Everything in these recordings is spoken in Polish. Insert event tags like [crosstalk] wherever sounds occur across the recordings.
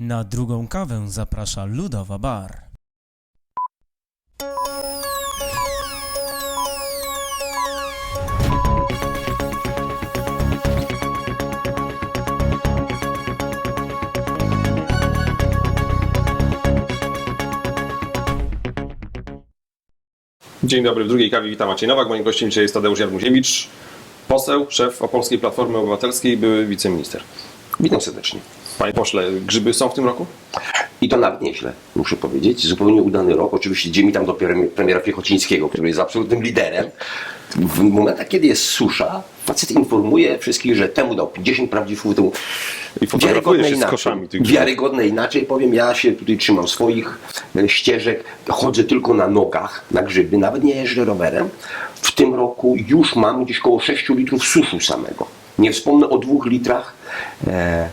Na drugą kawę zaprasza Ludowa Bar. Dzień dobry, w drugiej kawie witam Maciej Nowak. Moim gościem dzisiaj jest Tadeusz Jarmuziewicz, poseł, szef Opolskiej Platformy Obywatelskiej, były wiceminister. Witam serdecznie. Panie pośle, grzyby są w tym roku? I to nawet nieźle, muszę powiedzieć. Zupełnie udany rok. Oczywiście idzie mi tam do premier- premiera Piechocińskiego, który jest absolutnym liderem. W momentach, kiedy jest susza, facet informuje wszystkich, że temu dał 50 prawdziwych temu I fotografuje się z koszami tych grzybów. Wiarygodne inaczej powiem, ja się tutaj trzymam swoich e, ścieżek, chodzę tylko na nogach, na grzyby, nawet nie jeżdżę rowerem. W tym roku już mam gdzieś około 6 litrów suszu samego. Nie wspomnę o dwóch litrach e,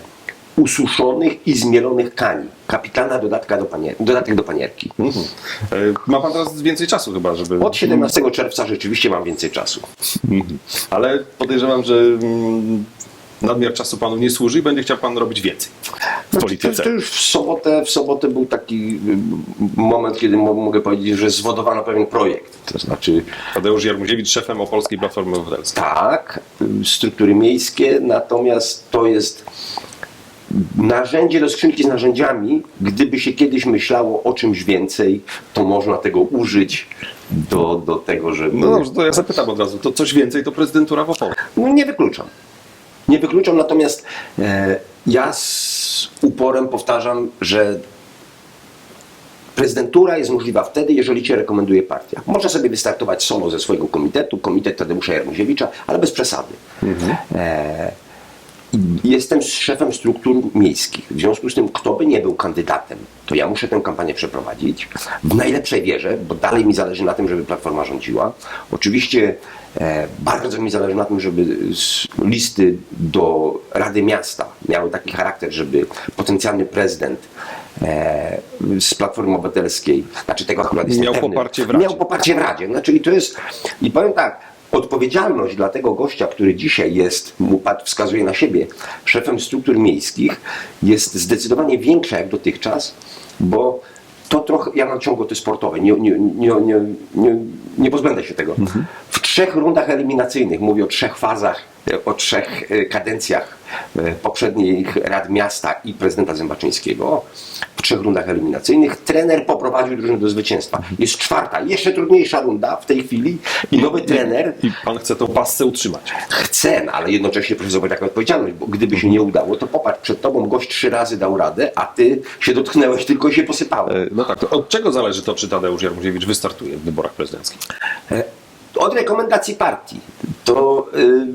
ususzonych i zmielonych kani. Kapitalna dodatka do panier- dodatek do panierki. E, Ma pan teraz więcej czasu chyba, żeby... Od 17 czerwca rzeczywiście mam więcej czasu. Ale podejrzewam, że mm, nadmiar czasu panu nie służy i będzie chciał pan robić więcej w To, polityce. to już w sobotę, w sobotę był taki y, moment, kiedy mo- mogę powiedzieć, że zwodowano pewien projekt. To znaczy Tadeusz Jarmuziewicz, szefem Opolskiej Platformy Obywatelskiej. tak, y, struktury miejskie, natomiast to jest narzędzie do skrzynki z narzędziami. Gdyby się kiedyś myślało o czymś więcej, to można tego użyć do, do tego, żeby... No dobrze, to ja zapytam od razu. To coś więcej to prezydentura w Opolu. No nie wykluczam. Nie wykluczam, natomiast e, ja z uporem powtarzam, że prezydentura jest możliwa wtedy, jeżeli cię rekomenduje partia. Można sobie wystartować solo ze swojego komitetu, komitet Tadeusza Jarmuziewicza, ale bez przesady. E, i Jestem szefem struktur miejskich. W związku z tym, kto by nie był kandydatem, to ja muszę tę kampanię przeprowadzić w najlepszej wierze, bo dalej mi zależy na tym, żeby Platforma rządziła. Oczywiście e, bardzo mi zależy na tym, żeby listy do Rady Miasta miały taki charakter, żeby potencjalny prezydent e, z Platformy Obywatelskiej, znaczy tego akurat jestem Miał pewny, poparcie w Radzie. Miał poparcie w Radzie. Znaczy i to jest, i powiem tak, odpowiedzialność dla tego gościa, który dzisiaj jest, mu pat wskazuje na siebie, szefem struktur miejskich, jest zdecydowanie większa jak dotychczas, bo to trochę, ja mam ciągłoty sportowe, nie, nie, nie, nie, nie, nie pozbędę się tego. W trzech rundach eliminacyjnych, mówię o trzech fazach, o trzech e, kadencjach e, poprzednich Rad Miasta i prezydenta Zębaczyńskiego, w trzech rundach eliminacyjnych trener poprowadził drużynę do zwycięstwa. Jest czwarta, jeszcze trudniejsza runda w tej chwili i nowy trener I pan chce tą pasce utrzymać. chce, no, ale jednocześnie proszę zobaczyć taką odpowiedzialność, bo gdyby się nie udało, to popatrz, przed tobą gość trzy razy dał radę, a ty się dotknąłeś tylko i się posypałeś. E, No tak, to od czego zależy to, czy Tadeusz Jarmuziewicz wystartuje w wyborach prezydenckich? Od rekomendacji partii. To yy,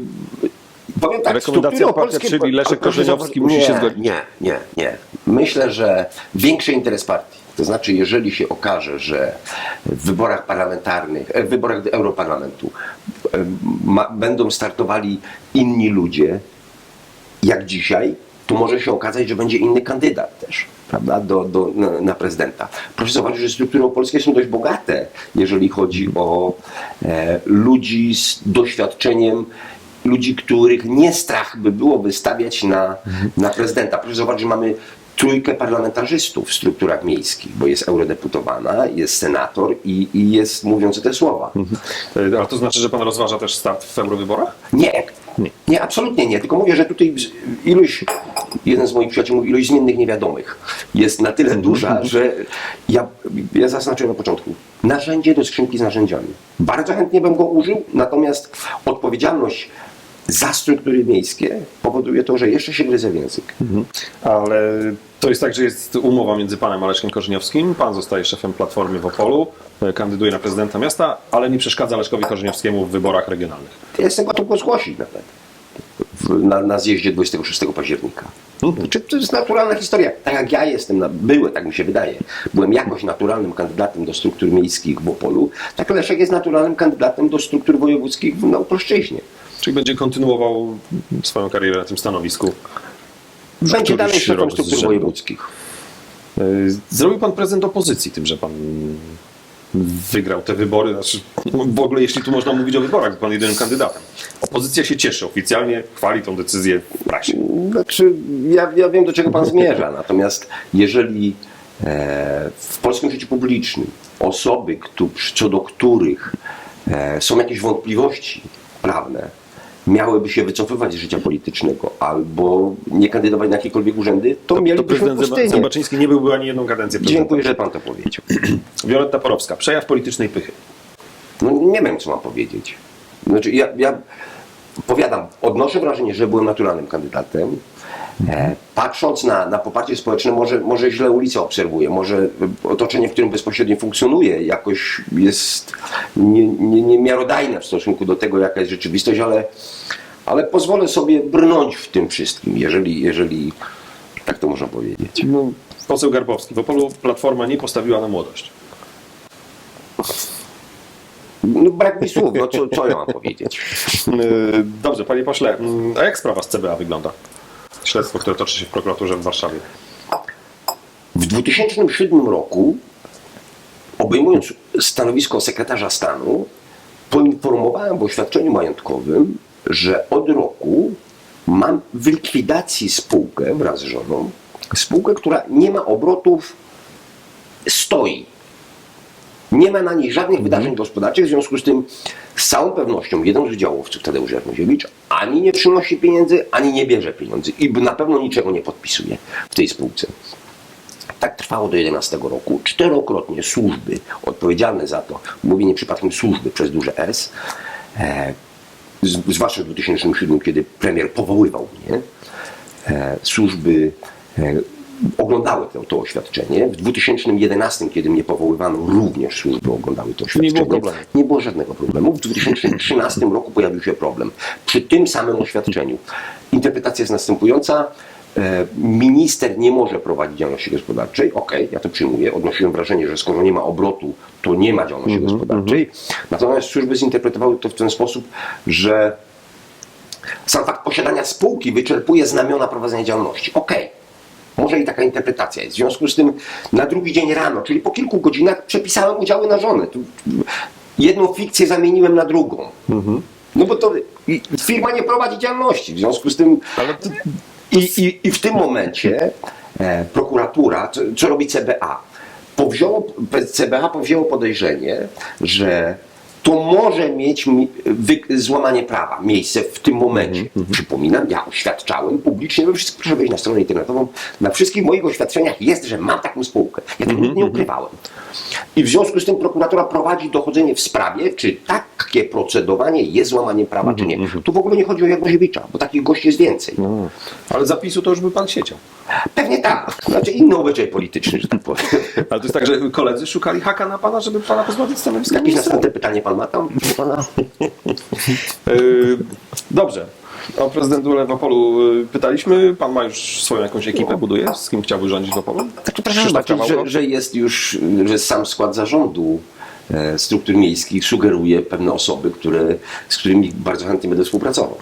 powiem tak, Rekomendacja opolskie- czyli Leszek Korzeniowski musi się nie, zgodzić. Nie, nie, nie. Myślę, że większy interes partii. To znaczy, jeżeli się okaże, że w wyborach parlamentarnych, e, w wyborach do Europarlamentu e, ma, będą startowali inni ludzie, jak dzisiaj, to może się okazać, że będzie inny kandydat też prawda, do, do, na, na prezydenta. Proszę zobaczyć, że struktury opolskie są dość bogate, jeżeli chodzi o e, ludzi z doświadczeniem, ludzi, których nie strach by było wystawiać na, na prezydenta. Proszę zobaczyć, że mamy trójkę parlamentarzystów w strukturach miejskich, bo jest eurodeputowana, jest senator i, i jest mówiący te słowa. E, Ale to znaczy, że pan rozważa też start w eurowyborach? Nie. Nie, absolutnie nie. Tylko mówię, że tutaj ilość, jeden z moich przyjaciół mówi, ilość zmiennych niewiadomych jest na tyle duża, że ja, ja zaznaczyłem na początku. Narzędzie do skrzynki z narzędziami. Bardzo chętnie bym go użył, natomiast odpowiedzialność za struktury miejskie powoduje to, że jeszcze się gryzę w język. Ale to jest tak, że jest umowa między panem a Leszkiem Korzeniowskim. Pan zostaje szefem Platformy w Opolu, e, kandyduje na prezydenta miasta, ale nie przeszkadza Leszkowi Korzeniowskiemu w wyborach regionalnych. Ja jestem gotów go zgłosić nawet. W, na, na zjeździe 26 października. Czy to jest naturalna historia? Tak jak ja jestem, na, byłem, tak mi się wydaje, byłem jakoś naturalnym kandydatem do struktur miejskich w Opolu, tak Leszek jest naturalnym kandydatem do struktur wojewódzkich w- na Opolszczyźnie. Czyli będzie kontynuował swoją karierę na tym stanowisku. Będzie dalej szefem struktur wojewódzkich. E, Zrobił pan prezent opozycji tym, że pan wygrał te wybory. Znaczy, w ogóle jeśli tu można mówić o wyborach, pan jedynym kandydatem. Opozycja się cieszy oficjalnie, chwali tą decyzję w prasie. Znaczy, ja, ja wiem, do czego pan zmierza. Natomiast jeżeli e, w polskim życiu publicznym osoby, któ- co do których e, są jakieś wątpliwości prawne, miałyby się wycofywać z życia politycznego albo nie kandydować na jakiekolwiek urzędy, to, To mielibyśmy prezydent Zęba- pustynię. Zębaczyński nie byłby ani jedną kadencję prezydentem. Dziękuję, że pan to powiedział. [clears throat] Wioletta Porowska, przejaw politycznej pychy. No, nie wiem, co mam powiedzieć. Znaczy, ja, ja powiadam, odnoszę wrażenie, że byłem naturalnym kandydatem. E, patrząc na, na poparcie społeczne, może, może źle ulicę obserwuję, może otoczenie, w którym bezpośrednio funkcjonuję, jakoś jest nie, nie, niemiarodajne w stosunku do tego, jaka jest rzeczywistość, ale, ale pozwolę sobie brnąć w tym wszystkim, jeżeli, jeżeli tak to można powiedzieć. No, poseł Garbowski, w Opolu Platforma nie postawiła na młodość. No, brak mi słów, no co, co ja mam powiedzieć? Yy, Dobrze, panie pośle, mm, a jak sprawa z CBA wygląda? Śledztwo, które toczy się w prokuraturze w Warszawie. W 2007 roku, obejmując stanowisko sekretarza stanu, poinformowałem w oświadczeniu majątkowym, że od roku mam w likwidacji spółkę wraz z żoną. Spółkę, która nie ma obrotów, stoi. Nie ma na niej żadnych wydarzeń gospodarczych, w związku z tym z całą pewnością jeden z udziałowców, Tadeusz Jarmuziewicz, ani nie przynosi pieniędzy, ani nie bierze pieniędzy i na pewno niczego nie podpisuje w tej spółce. Tak trwało do 11 roku. Czterokrotnie służby odpowiedzialne za to, mówię nie przypadkiem służby przez duże S, e, zwłaszcza w 2007, kiedy premier powoływał mnie, e, służby e, oglądały to, to oświadczenie. W 2011, kiedy mnie powoływano, również służby oglądały to nie było oświadczenie. problemu. Nie było żadnego problemu. W 2013 roku pojawił się problem. Przy tym samym oświadczeniu. Interpretacja jest następująca. E, Minister nie może prowadzić działalności gospodarczej. Okej, ja to przyjmuję. Odnosiłem wrażenie, że skoro nie ma obrotu, to nie ma działalności gospodarczej. Natomiast służby zinterpretowały to w ten sposób, że sam fakt posiadania spółki wyczerpuje znamiona prowadzenia działalności. Okej. Może i taka interpretacja jest. W związku z tym na drugi dzień rano, czyli po kilku godzinach, przepisałem udziały na żonę. Jedną fikcję zamieniłem na drugą. No bo to firma nie prowadzi działalności. W związku z tym. I, i, I w tym momencie e, prokuratura, co, co robi CBA? Powzięło, CBA powzięło podejrzenie, że to może mieć złamanie prawa miejsce w tym momencie. Przypominam, ja oświadczałem publicznie we wszystkich, proszę wejść na stronę internetową, na wszystkich moich oświadczeniach jest, że mam taką spółkę. Ja tego nigdy nie ukrywałem. I w związku z tym prokuratura prowadzi dochodzenie w sprawie, czy takie procedowanie jest złamaniem prawa, czy nie. Tu w ogóle nie chodzi o Jagoziewicza, bo takich gości jest więcej. Ale zapisu to już by pan siedział. Pewnie tak. Znaczy inny obyczaj polityczny, że tak powiem. [laughs] Ale to jest tak, że koledzy szukali haka na pana, żeby pana pozbawić stanowiska Jakieś następne pytanie pan ma tam? proszę Pana? Yy, [laughs] Dobrze. O prezydentulę w Opolu yy, pytaliśmy. Pan ma już swoją jakąś ekipę, buduje? Z kim chciałby rządzić w Opolu? Tak, proszę zobaczyć, że, że jest już, że sam skład zarządu e, struktur miejskich sugeruje pewne osoby, które, z którymi bardzo chętnie będę współpracował.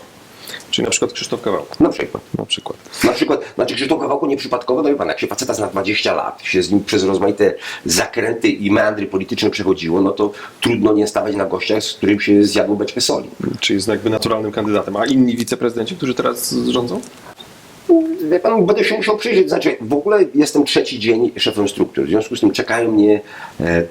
Czyli na przykład Krzysztof Kawałko. Na przykład. Na przykład. Na przykład, znaczy Krzysztof Kawałko nieprzypadkowo, no wie pan, jak się faceta zna 20 lat, się z nim przez rozmaite zakręty i meandry polityczne przechodziło, no to trudno nie stawać na gościach, z którym się zjadło beczkę soli. Czyli jest jakby naturalnym kandydatem. A inni wiceprezydenci, którzy teraz rządzą? Wie pan, będę się musiał przyjrzeć, znaczy w ogóle jestem trzeci dzień szefem struktur, w związku z tym czekają mnie e,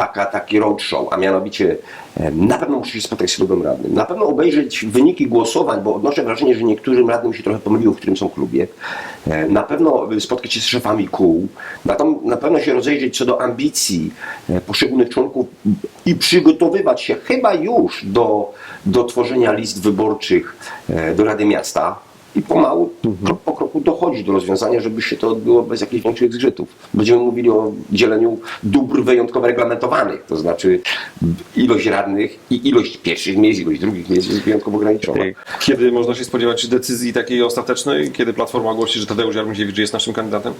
taka, taki roadshow, a mianowicie e, na pewno muszę się spotkać z klubem radnym, na pewno obejrzeć wyniki głosowań, bo odnoszę wrażenie, że niektórym radnym się trochę pomyliło, w którym są klubie, e, na pewno spotkać się z szefami kół, na, tam, na pewno się rozejrzeć co do ambicji e, poszczególnych członków i przygotowywać się chyba już do, do tworzenia list wyborczych e, do Rady Miasta, i pomału, krok po kroku dochodzi do rozwiązania, żeby się to odbyło bez jakichś większych zgrzytów. Będziemy mówili o dzieleniu dóbr wyjątkowo reglamentowanych, to znaczy ilość radnych i ilość pierwszych miejsc, ilość drugich miejsc jest wyjątkowo ograniczona. Kiedy można się spodziewać decyzji takiej ostatecznej? Kiedy Platforma ogłosi, że Tadeusz Jarmuziewicz jest naszym kandydatem?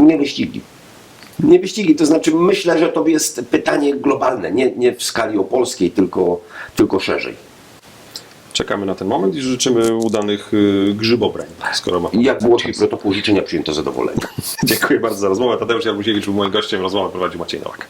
Nie wyścigi. Nie wyścigi, to znaczy myślę, że to jest pytanie globalne, nie, nie w skali opolskiej, tylko, tylko szerzej. Czekamy na ten moment i życzymy udanych y, grzybobrań, skoro ma pan jak było czas. protokół życzenia przyjęto zadowolenie. [laughs] Dziękuję bardzo za rozmowę. Tadeusz Jarmuziewicz był moim gościem. Rozmowę prowadził Maciej Nowak.